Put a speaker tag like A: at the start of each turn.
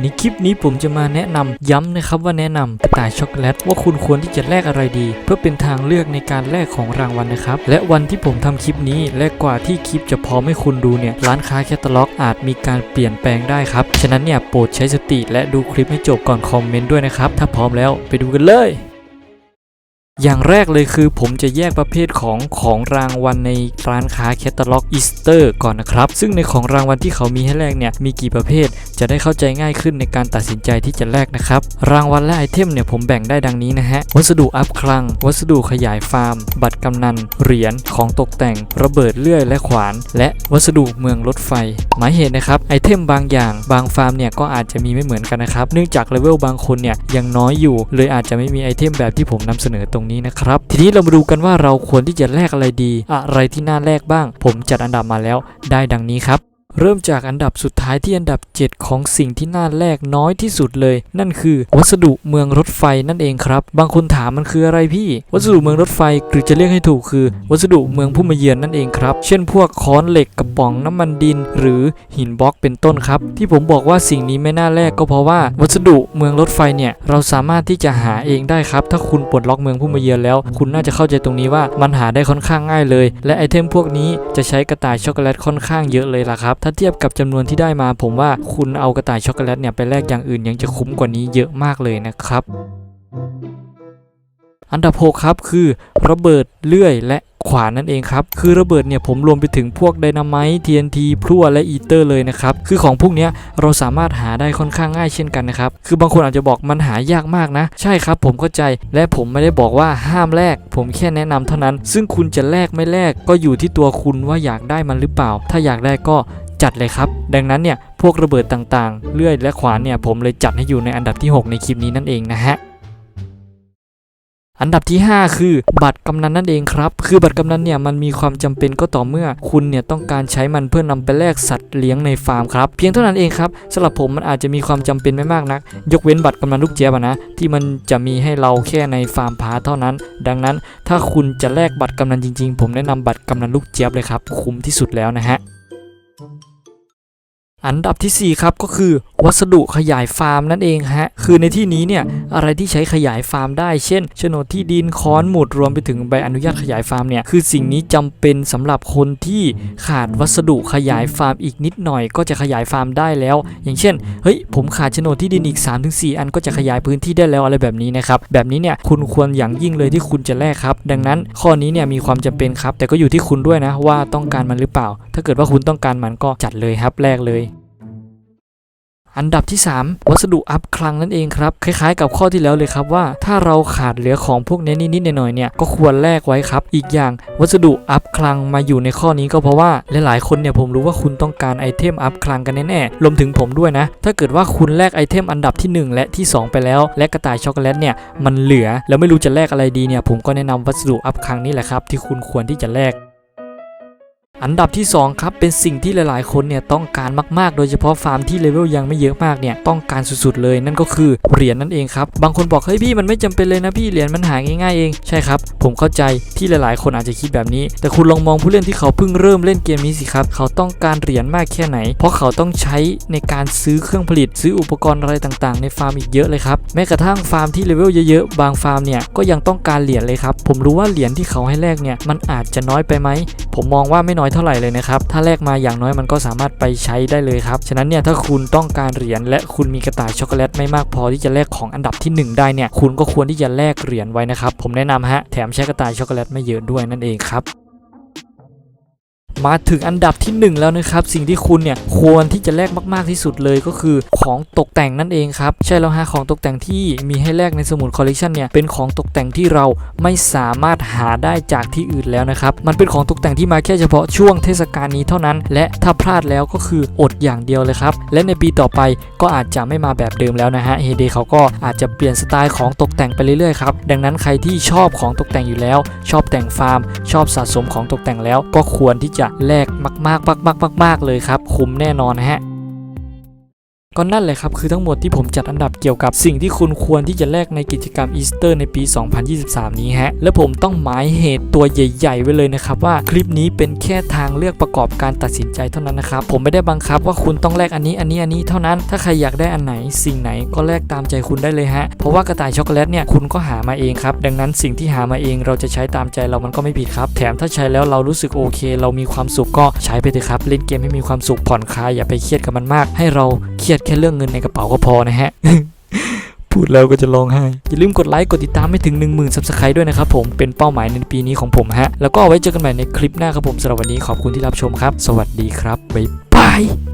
A: ในคลิปนี้ผมจะมาแนะนำย้ำนะครับว่าแนะนำกระต่ายช็อกโกแลตว่าคุณควรที่จะแลกอะไรดี เพื่อเป็นทางเลือกในการแลกของรางวัลนะครับ และวันที่ผมทำคลิปนี้และกว่าที่คลิปจะพร้อมให้คุณดูเนี่ยร้านค้าแคตตาล็อกอาจมีการเปลี่ยนแปลงได้ครับ ฉะนั้นเนี่ยโปรดใช้สติและดูคลิปให้จบก่อนคอมเมนต์ด้วยนะครับ ถ้าพร้อมแล้วไปดูกันเลย อย่างแรกเลยคือผมจะแยกประเภทของของรางวัลในร้านค้าแคตตาล็อกอีสเตอร์ก่อนนะครับ ซึ่งในของรางวัลที่เขามีให้แลกเนี่ยมีกี่ประเภท จะได้เข้าใจง่ายขึ้นในการตัดสินใจที่จะแลกนะครับ รางวัลและไอเทมเนี่ยผมแบ่งได้ดังนี้นะฮะ วัสดุอัพคลัง วัสดุขยายฟาร์ม บัตรกำนัน เหรียญ ของตกแต่ง ระเบิดเลื่อยและขวาน และวัสดุเมืองรถไฟ หมายเหตุนะครับ ไอเทมบางอย่างบางฟาร์มเนี่ยก็อาจจะมีไม่เหมือนกันนะครับ เนื่องจากเลเวลบางคนเนี่ยยังน้อยอยู่ เลยอาจจะไม่มีไอเทมแบบที่ผมนำเสนอตรงนี้นะครับ ทีนี้เรามาดูกันว่าเราควรที่จะแลกอะไรดี อะไรที่น่าแลกบ้าง ผมจัดอันดับมาแล้วได้ดังนี้ครับ เริ่มจากอันดับสุดท้ายที่อันดับ 7 ของสิ่งที่น่าแลกน้อยที่สุดเลย นั่นคือ วัสดุเมืองรถไฟนั่นเองครับ บางคนถามมันคืออะไรพี่ วัสดุเมืองรถไฟหรือจะเรียกให้ถูกคือ วัสดุเมืองผู้มาเยือนนั่นเองครับ เช่นพวกค้อนเหล็กกระป๋องน้ำมันดิน หรือหินบล็อกเป็นต้นครับ ที่ผมบอกว่าสิ่งนี้ไม่น่าแลกก็เพราะว่า วัสดุเมืองรถไฟเนี่ยเราสามารถที่จะหาเองได้ครับ ถ้าคุณปลดล็อกเมืองผู้มาเยือนแล้ว คุณน่าจะเข้าใจตรงนี้ว่ามันหาได้ค่อนข้างง่ายเลย และไอเทมพวกนี้จะใช้กระต่ายช็อกโกแลตค่อนข้างเยอะเลยล่ะครับถ้าเทียบกับจำนวนที่ได้มา ผมว่าคุณเอากระต่ายช็อกโกแลตเนี่ยไปแลกอย่างอื่นยังจะคุ้มกว่านี้เยอะมากเลยนะครับอันดับ6ครับคือระเบิดเลื่อยและขวานนั่นเองครับ คือระเบิดเนี่ยผมรวมไปถึงพวกไดนาไมต์ TNT พลั่วและอีเตอร์เลยนะครับ คือของพวกนี้เราสามารถหาได้ค่อนข้างง่ายเช่นกันนะครับ คือบางคนอาจจะบอกมันหายากมากนะ ใช่ครับผมเข้าใจ และผมไม่ได้บอกว่าห้ามแลก ผมแค่แนะนำเท่านั้น ซึ่งคุณจะแลกไม่แลกก็อยู่ที่ตัวคุณว่าอยากได้มันหรือเปล่า ถ้าอยากได้ก็ จัดเลยครับ ดังนั้นเนี่ยพวกระเบิดต่างๆ เลื่อยและขวานเนี่ยผมเลยจัดให้อยู่ในอันดับที่ 6 ในคลิปนี้นั่นเองนะฮะอันดับที่ 5 คือบัตรกำนันนั่นเองครับ คือบัตรกำนันเนี่ยมันมีความจำเป็นก็ต่อเมื่อคุณเนี่ยต้องการใช้มันเพื่อนำไปแลกสัตว์เลี้ยงในฟาร์มครับ เพียงเท่านั้นเองครับสำหรับผมมันอาจจะมีความจำเป็นไม่มากนัก ยกเว้นบัตรกำนันลูกเจี๊ยบนะที่มันจะมีให้เราแค่ในฟาร์มพาเท่านั้น ดังนั้นถ้าคุณจะแลกบัตรกำนันจริง ๆ ผมแนะนำบัตรกำนันลูกเจี๊ยบเลยครับคุ้มที่สุดแล้วนะฮะ อันดับทีสี่ 4 ครับก็คือวัสดุขยายฟาร์มนั่นเองฮะคือในที่นี้เนี่ยอะไรที่ใช้ขยายฟาร์มได้เช่นโฉนดที่ดินค้อนหมุดรวมไปถึงใบอนุญาตขยายฟาร์มเนี่ยคือสิ่งนี้จำเป็นสำหรับคนที่ขาดวัสดุขยายฟาร์มอีกนิดหน่อย ก็จะขยายฟาร์มได้แล้ว อย่างเช่นเฮ้ยผมขาดโฉนดที่ดินอีก 3-4 อันก็จะขยายพื้นที่ได้แล้วอะไรแบบนี้นะครับแบบนี้เนี่ยคุณควรอย่างยิ่งเลยที่คุณจะแลกครับ ดังนั้นข้อนี้เนี่ยมีความจำเป็นครับ แต่ก็อยู่ที่คุณด้วยนะว่าต้องการมันหรือเปล่า ถ้าเกิดว่าคุณต้องการมันก็จัดเลยครับแลกเลย อันดับที่ 3 วัสดุอัพคลังนั่นเองครับคล้ายๆ กับข้อที่แล้วเลยครับว่า ถ้าเราขาดเหลือของพวกนี้นิดๆหน่อยๆเนี่ยก็ควรแลกไว้ครับ อีกอย่างวัสดุอัพคลังมาอยู่ในข้อนี้ก็เพราะว่าหลายๆคนเนี่ยผมรู้ว่าคุณต้องการไอเทมอัพคลังกันแน่ๆรวมถึงผมด้วยนะ ถ้าเกิดว่าคุณแลกไอเทมอันดับที่ 1 และที่ 2 ไปแล้ว และกระต่ายช็อกโกแลตเนี่ยมันเหลือ แล้วไม่รู้จะแลกอะไรดีเนี่ยผมก็แนะนำวัสดุอัพคลังนี่แหละครับที่คุณควรที่จะแลก อันดับที่ 2 ครับ เป็นสิ่งที่หลายๆ คนเนี่ยต้องการมากๆ โดยเฉพาะฟาร์มที่เลเวลยังไม่เยอะมากเนี่ยต้องการสุดๆเลยนั่นก็คือเหรียญนั่นเองครับ บางคนบอกเฮ้ยพี่มันไม่จำเป็นเลยนะพี่เหรียญมันหาง่ายๆเองใช่ครับ ผมเข้าใจที่หลายๆ คนอาจจะคิดแบบนี้ แต่คุณลองมองผู้เล่นที่เขาเพิ่งเริ่มเล่นเกมนี้สิครับ เขาต้องการเหรียญมากแค่ไหน เพราะเขาต้องใช้ในการซื้อเครื่องผลิต ซื้ออุปกรณ์อะไรต่างๆ ในฟาร์มอีกเยอะเลยครับแม้กระทั่งฟาร์มที่เลเวลเยอะๆบางฟาร์มเนี่ยก็ยังต้องการเหรียญเลยครับผมรู้ว่าเหรียญที่เขาให้แลกเนี่ยมันอาจจะน้อยไปไหมผมมองว่าไม่น้อยเท่าไหร่เลยนะครับถ้าแลกมาอย่างน้อยมันก็สามารถไปใช้ได้เลยครับฉะนั้นเนี่ยถ้าคุณต้องการเหรียญและคุณมีกระต่ายช็อกโกแลตไม่มากพอที่จะแลกของอันดับทีหนึ่1 ได้เนี่ยคุณก็ควรที่จะแลกเหรียญไว้นะครับผมแนะนำฮะแถมใช้กระต่ายช็อกโกแลตไม่เยอะด้วยนั่นเองครับ มาถึงอันดับที่ 1 แล้วนะครับ สิ่งที่คุณเนี่ยควรที่จะแลกมาก ๆที่สุดเลยก็คือของตกแต่งนั่นเองครับใช่แล้วฮะของตกแต่งที่มีให้แลกในสมุดคอลเลกชันเนี่ยเป็นของตกแต่งที่เราไม่สามารถหาได้จากที่อื่นแล้วนะครับมันเป็นของตกแต่งที่มาแค่เฉพาะช่วงเทศกาลนี้เท่านั้น และถ้าพลาดแล้วก็คืออดอย่างเดียวเลยครับและในปีต่อไปก็อาจจะไม่มาแบบเดิมแล้วนะฮะเฮเดเขาก็อาจจะเปลี่ยนสไตล์ของตกแต่งไปเรื่อยๆครับดังนั้นใครที่ชอบของตกแต่งอยู่แล้ว ชอบแต่งฟาร์ม ชอบสะสมของตกแต่งแล้ว ก็ควรที่จะแลกมากๆมากๆมากๆเลยครับ คุ้มแน่นอนฮะ ก็นั่นแหละครับคือทั้งหมดที่ผมจัดอันดับเกี่ยวกับสิ่งที่คุณควรที่จะแลกในกิจกรรมอีสเตอร์ในปี 2023 นี้ฮะ และผมต้องหมายเหตุตัวใหญ่ๆ ไว้เลยนะครับว่าคลิปนี้เป็นแค่ทางเลือกประกอบการตัดสินใจเท่านั้นนะครับผมไม่ได้บังคับว่าคุณต้องแลกอันนี้อันนี้อันนี้เท่านั้น ถ้าใครอยากได้อันไหนสิ่งไหนก็แลกตามใจคุณได้เลยฮะ เพราะว่ากระต่ายช็อกโกแลตเนี่ยคุณก็หามาเองครับดังนั้นสิ่งที่หามาเองเราจะใช้ตามใจเรามันก็ไม่ผิดครับ แถมถ้าใช้แล้วเรารู้สึกโอเค เรามีความสุขก็ใช้ไปเถอะครับเล่นเกมให้มีความสุขผ่อนคลายอย่าไปเครียดกับมันมาก ให้เราเครียดแค่เรื่องเงินในกระเป๋าก็พอนะฮะพูดแล้วก็จะร้องไห้ อย่าลืมกดไลค์ กดติดตามให้ถึง 1 0,000ซับสไครต์ด้วยนะครับผม เป็นเป้าหมายในปีนี้ของผมฮะ แล้วก็เอาไว้เจอกันใหม่ในคลิปหน้าครับผมสำหรับวันนี้ขอบคุณที่รับชมครับ สวัสดีครับ บ๊ายบาย